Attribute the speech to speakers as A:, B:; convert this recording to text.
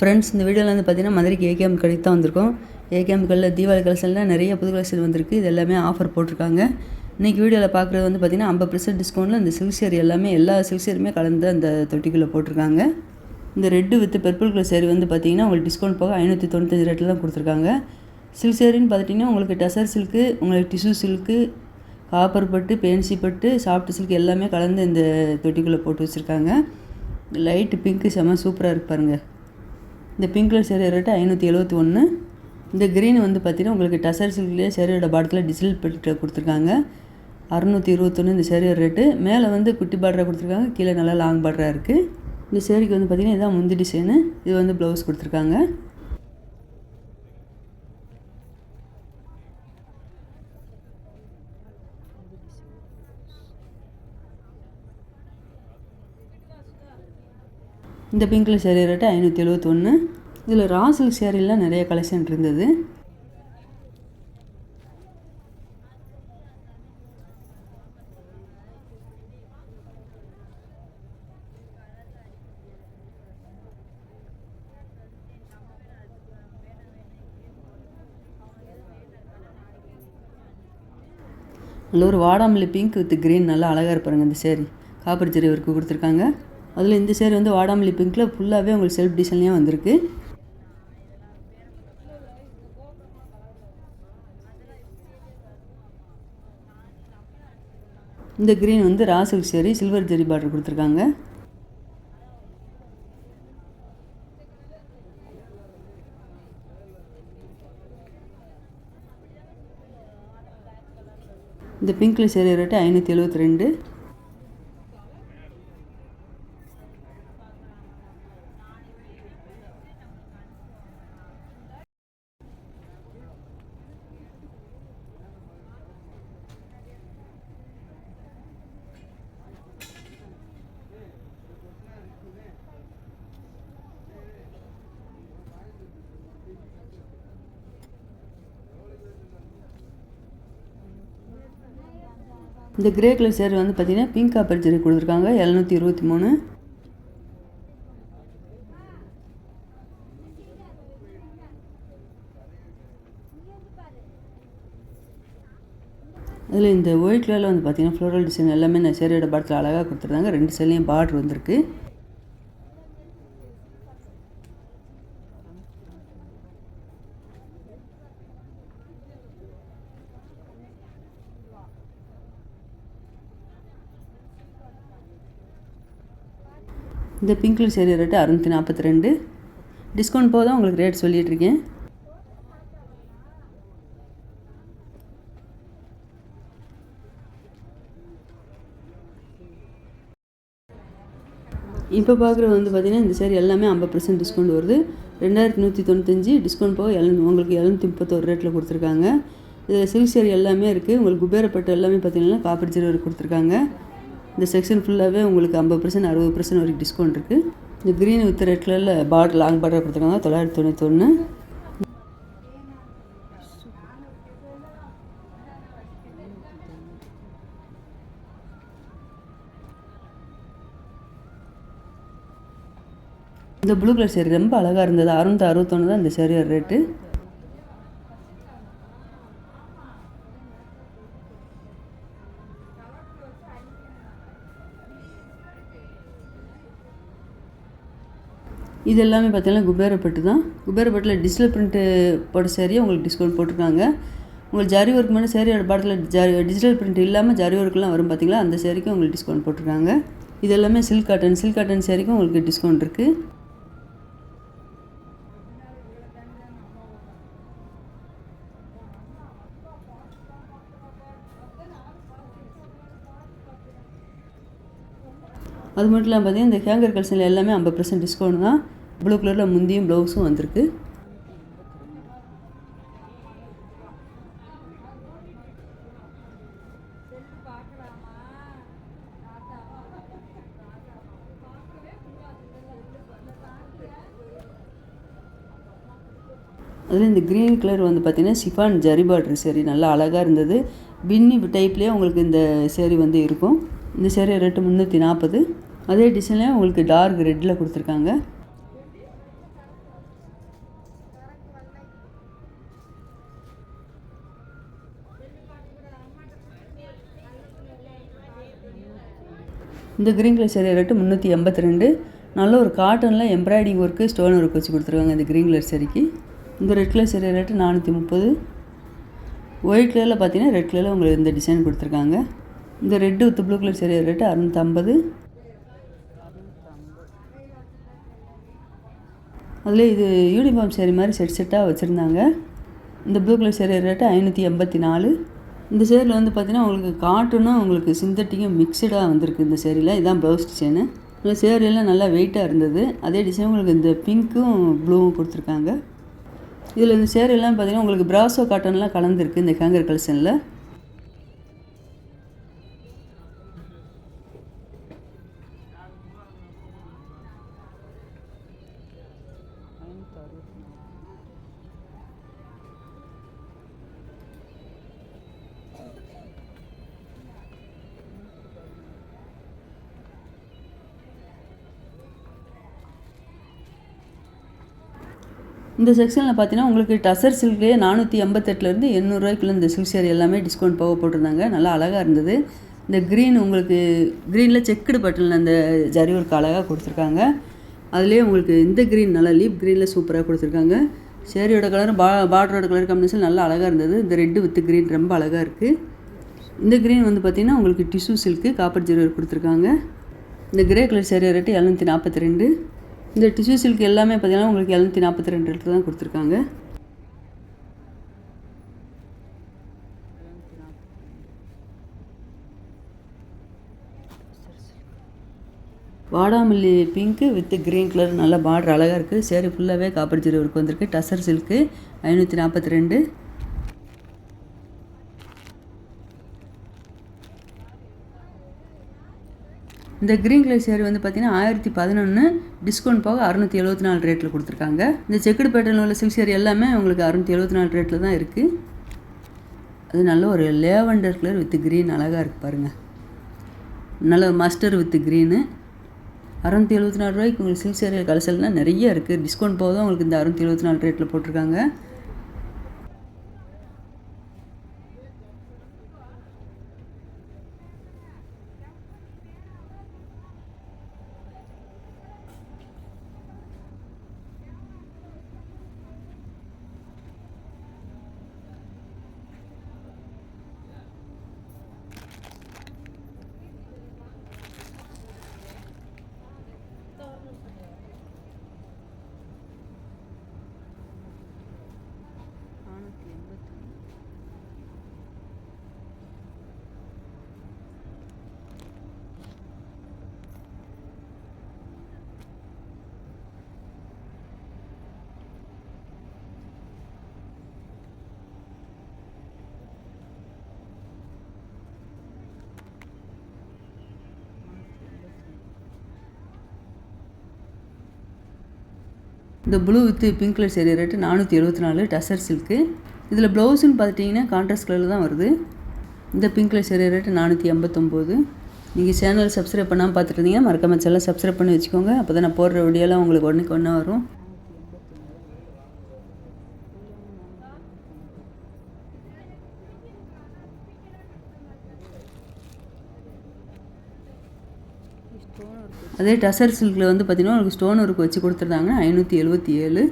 A: Friends இந்த வீடியோவில் வந்து பார்த்தீங்கன்னா மதுரைக்கு ஏகேஎம் கடைக்கு தான் வந்திருக்கோம். ஏகேஎம் கடையில் தீபாவளி கலெக்ஷனில் நிறைய புது கலெக்ஷன் வந்திருக்கு. இது எல்லாமே ஆஃபர் போட்டிருக்காங்க. இன்றைக்கி வீடியோவில் பார்க்குறது வந்து பார்த்தீங்கன்னா ஐம்பது பர்சன்ட் டிஸ்கவுண்ட்டில் இந்த சில்க் எல்லாமே எல்லா சில்க் கலந்து அந்த தொட்டிக்குள்ளே போட்டிருக்காங்க. இந்த red with purple colour saree வந்து பார்த்தீங்கன்னா உங்களுக்கு டிஸ்கவுண்ட் போக ஐநூற்றி தொண்ணூத்தஞ்சு ரேட்டில் தான் கொடுத்துருக்காங்க. சில்க் சேரீன்னு பார்த்துட்டிங்கன்னா உங்களுக்கு டசர் சில்க்கு உங்களுக்கு டிஷ்யூ சில்க்கு காப்பர் பட்டு பேன்சி பட்டு சாஃப்ட் சில்க் எல்லாமே கலந்து இந்த தொட்டிக்குள்ளே போட்டு வச்சுருக்காங்க. லைட்டு பிங்க்கு செம்ம சூப்பராக இருக்கு பாருங்கள் இந்த பிங்க் கலர் சேரீ ரேட்டு ஐநூற்றி எழுபத்தி ஒன்று இந்த க்ரீன் வந்து பார்த்தீங்கன்னா உங்களுக்கு டசர் சில்க்லேயே சேரீயோட பாடத்தில் டிஜிட்டல் பெட்டு கொடுத்துருக்காங்க. அறநூற்றி இருபத்தொன்று இந்த சேரீயோட ரேட்டு மேலே வந்து குட்டி பார்டராக கொடுத்துருக்காங்க. கீழே நல்லா லாங் பார்டராக இருக்குது இந்த சேரீக்கு வந்து பார்த்திங்கன்னா இதான் முந்தி டிசைனு இது வந்து ப்ளவுஸ் கொடுத்துருக்காங்க. இந்த பிங்க் கலர் சேரீ ரேட்டு ஐநூற்றி எழுபத்தொன்று இதில் ராசில் சில்க் சேரீலாம் நிறைய கலெக்ஷன் இருந்தது. அதில் ஒரு வாடாமல்லி பிங்க் வித் க்ரீன் நல்லா அழகாக இருப்பாருங்க இந்த சேரீ. காப்பர் சேரி ஒர்க்கு கொடுத்துருக்காங்க. அதில் இந்த சேரீ வந்து வாடாமல்லி பிங்க்கில் ஃபுல்லாகவே உங்களுக்கு செல்ஃப் டிசைன்லேயே வந்திருக்கு. இந்த க்ரீன் வந்து raw silk saree silver zari border கொடுத்துருக்காங்க. இந்த பிங்க்ல சேரீ ரேட்டு ஐநூற்றி எழுபத்தி ரெண்டு. இந்த கிரே கலர் சேர் வந்து பார்த்திங்கன்னா பிங்க் காப்பர் கொடுத்துருக்காங்க. எழுநூற்றி இருபத்தி மூணு. அதில் இந்த ஒயிட் கலரில் வந்து பார்த்திங்கன்னா ஃப்ளோரல் டிசைன் எல்லாமே இந்த சேரோட படத்தில் அழகாக கொடுத்துருந்தாங்க. ரெண்டு சேலையும் பார்டர் வந்திருக்கு. இந்த பிங்க்ல கலர் சேரீ ரேட்டு அறுநூற்றி நாற்பத்தி ரெண்டு. டிஸ்கவுண்ட் போக தான் உங்களுக்கு ரேட் சொல்லிகிட்ருக்கேன் இப்போ பார்க்குறது வந்து பார்த்திங்கன்னா இந்த சேரீ எல்லாமே ஐம்பது பர்சன்ட் டிஸ்கவுண்ட் வருது. ரெண்டாயிரத்தி நூற்றி தொண்ணூத்தஞ்சு டிஸ்கவுண்ட் போக எழுநூ உங்களுக்கு எழுநூற்றி முப்பத்தோரு ரேட்டில் கொடுத்துருக்காங்க. இதில் சில்க் சேரீ எல்லாமே இருக்குது உங்களுக்கு குபேரப்பட்டு எல்லாமே பார்த்திங்கன்னா காப்பர் ஜீரோ கொடுத்துருக்காங்க. இந்த செக்ஷன் ஃபுல்லாகவே உங்களுக்கு ஐம்பது பர்சன்ட் அறுபது பர்சன்ட் வரைக்கும் டிஸ்கவுண்ட் இருக்குது இந்த க்ரீன் வித் ரெட் கலரில் பார்டர் லாங் பார்டர் கொடுத்துருக்காங்க. தொள்ளாயிரத்தி தொண்ணூத்தொன்று இந்த ப்ளூ கலர் சேரீ ரொம்ப அழகாக இருந்தது. அறுநூற்றி அறுபத்தொன்று தான் இந்த சேரீயோட ரேட்டு இது எல்லாமே பார்த்தீங்கன்னா குபேரப்பட்டு தான். குபேரப்பட்டில் டிஜிட்டல் பிரிண்ட்டு போட்ட சேரீ உங்களுக்கு டிஸ்கவுண்ட் போட்டிருக்காங்க. உங்களுக்கு ஜரி ஒர்க் மாதிரி சேரீயோட பாடத்தில் ஜரி டிஜிட்டல் பிரிண்ட் இல்லாமல் ஜரி ஒர்க்லாம் வரும் பார்த்தீங்களா? அந்த சேரீக்கும் உங்களுக்கு டிஸ்கவுண்ட் போட்டிருக்காங்க. இது எல்லாமே சில்க் காட்டன் சில்க் காட்டன் சேரீக்கும் உங்களுக்கு டிஸ்கவுண்ட் இருக்குது அது மட்டும் இல்லாமல் பார்த்தீங்கன்னா இந்த ஹேங்கர் கலெக்ஷனில் எல்லாமே ஐம்பது பர்சன்ட் டிஸ்கவுண்ட் தான். ப்ளூ கலரில் முந்தியும் ப்ளவுஸும் வந்திருக்கு. அதில் இந்த க்ரீன் கலர் வந்து பார்த்திங்கன்னா சிஃபான் ஜரி பார்டர் சேரீ நல்லா அழகாக இருந்தது. பின்னி டைப்லேயே உங்களுக்கு இந்த சேரீ வந்து இருக்கும். இந்த சேரீ ரேட்டு முந்நூற்றி நாற்பது அதே டிசைன்லேயே உங்களுக்கு டார்க் ரெட்டில் கொடுத்துருக்காங்க. இந்த க்ரீன் கலர் சேரீ ரேட்டு முந்நூற்றி எண்பத்தி ரெண்டு. நல்ல ஒரு காட்டனில் எம்ப்ராய்டிங் ஒர்க்கு ஸ்டோன் ஒர்க் வச்சு கொடுத்துருக்காங்க இந்த க்ரீன் கலர் சேரீக்கு இந்த ரெட் கலர் சேரீ ரேட்டு நானூற்றி முப்பது. ஒயிட் கலரில் பார்த்தீங்கன்னா ரெட் கலரில் உங்களுக்கு இந்த டிசைன் கொடுத்துருக்காங்க. இந்த red with blue colour saree rate அறுநூற்றம்பது அதில் இது யூனிஃபார்ம் சேரீ மாதிரி செட் செட்டாக வச்சுருந்தாங்க. இந்த ப்ளூ கலர் சேரீ ரேட்டு ஐநூற்றி எண்பத்தி நாலு. இந்த சேரில் வந்து பார்த்திங்கன்னா உங்களுக்கு காட்டனும் உங்களுக்கு சிந்தட்டிக்கும் மிக்சடாக வந்திருக்கு இந்த சேரீயில் இதான் ப்ளவுஸ் டிசைனு இந்த சேரீலாம் நல்லா வெயிட்டாக இருந்தது. அதே டிசைன் உங்களுக்கு இந்த பிங்க்கும் ப்ளூவும் கொடுத்துருக்காங்க. இதில் இந்த சேரீலாம் பார்த்தீங்கன்னா உங்களுக்கு பிராசோ காட்டன்லாம் கலந்துருக்கு இந்த ஹேங்கர் கலெக்ஷனில் இந்த செக்ஷனில் பார்த்தீங்கன்னா உங்களுக்கு டசர் சில்க்லேயே நானூற்றி எண்பத்தெட்டுலேருந்து எண்ணூறுரூவாய்க்குள்ள இந்த சில்க் சேர் எல்லாமே டிஸ்கவுண்ட் போக போட்டிருந்தாங்க. நல்லா அழகாக இருந்தது. இந்த க்ரீன் உங்களுக்கு க்ரீனில் செக்குடு பட்டனில் அந்த ஜரி ஒர்க் அழகாக கொடுத்துருக்காங்க. அதுலேயே உங்களுக்கு இந்த க்ரீன் நல்லா லீப் க்ரீனில் சூப்பராக கொடுத்துருக்காங்க. சேரியோட கலரும் பா பார்டரோட கலர் காம்பினேஷன் நல்லா அழகாக இருந்தது. இந்த ரெட்டு வித் க்ரீன் ரொம்ப அழகாக இருக்குது இந்த க்ரீன் வந்து பார்த்திங்கன்னா உங்களுக்கு tissue silk copper zari work கொடுத்துருக்காங்க. இந்த கிரே கலர் சேரீ ரேட்டு எழுநூற்றி நாற்பத்தி ரெண்டு. இந்த டிஷ்யூ சில்க் எல்லாமே பார்த்தீங்கன்னா உங்களுக்கு எழுநூற்றி நாற்பத்தி ரெண்டு ரேட்டு தான் கொடுத்துருக்காங்க. வாடாமல்லி பிங்க்கு வித் க்ரீன் கலர் நல்லா பார்டர் அழகாக இருக்குது சேரீ ஃபுல்லாகவே காப்பர் ஜீரோ ஒர்க் வந்திருக்கு. டசர் சில்க்கு ஐநூற்றி நாற்பத்தி ரெண்டு இந்த க்ரீன் கலர் சேரீ வந்து பார்த்தீங்கன்னா ஆயிரத்தி பதினொன்று டிஸ்கவுண்ட் போக அறுநூற்றி எழுபத்தி நாலு ரேட்டில் கொடுத்துருக்காங்க. இந்த செக்குடு பேட்டர்னில் உள்ள சில்க் சேரீ எல்லாமே உங்களுக்கு அறுநூற்றி எழுபத்தி நாலு ரேட்டில் தான் இருக்குது அது நல்ல ஒரு லேவண்டர் கலர் வித் க்ரீன் அழகாக இருக்குது பாருங்கள் நல்ல மஸ்டர் வித் க்ரீனு அறுநூற்றி எழுபத்தி நாலு ரூபாய்க்கு உங்களுக்கு சில்க் சேரீ கலெக்ஷன்லாம் நிறைய இருக்குது டிஸ்கவுண்ட் போக தான் உங்களுக்கு இந்த அறுநூற்றி எழுபத்தி நாலு ரேட்டில் போட்டிருக்காங்க. இந்த blue with pink colour saree rate நானூற்றி எழுபத்தி நாலு டசர் சில்க்கு இதில் ப்ளவுஸுன்னு பார்த்துட்டிங்கன்னா கான்ட்ராஸ்ட் கலரில் தான் வருது. இந்த பிங்க் கலர் சேரீ ரேட்டு நானூற்றி எண்பத்தொம்போது. நீங்கள் சேனல் சப்ஸ்கிரைப் பண்ணாமல் பார்த்துட்டு இருந்தீங்கன்னா மறக்காமல் சேனல் சப்ஸ்கிரைப் பண்ணி வச்சுக்கோங்க. அப்போ தான் நான் போடுற வீடியோலாம் உங்களுக்கு உடனே ஒன்றா வரும். அதே டசர் சில்கில் வந்து பார்த்திங்கன்னா உங்களுக்கு ஸ்டோன் ஒர்க் வச்சு கொடுத்துருந்தாங்க ஐநூற்றி எழுபத்தி ஏழு.